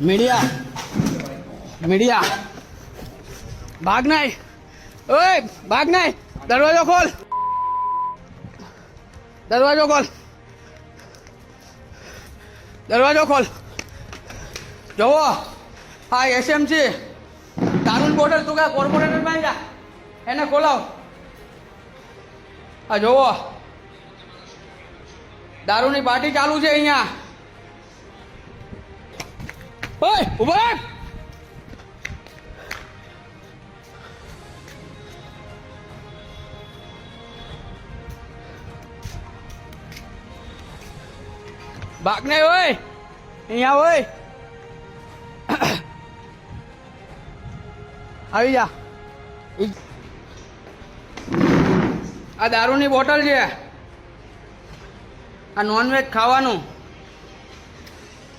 Media. Media. ભાગ નહીં ઓય ભાગ નહીં દરવાજો ખોલ. દરવાજો ખોલ. દરવાજો ખોલ. જોવો હા એસએમસી દારૂન બોટલ તું કા કોર્પોરેટરમાં જા. એને ખોલાવ. હા જોવો દારૂની પાર્ટી ચાલુ છે અહીંયા. ઓય, ઊભો ભાગ નહીં ઓય, અહીંયા ઓય. આવી જા. આ દારૂની બોટલ છે. આ નોનવેજ ખાવાનું.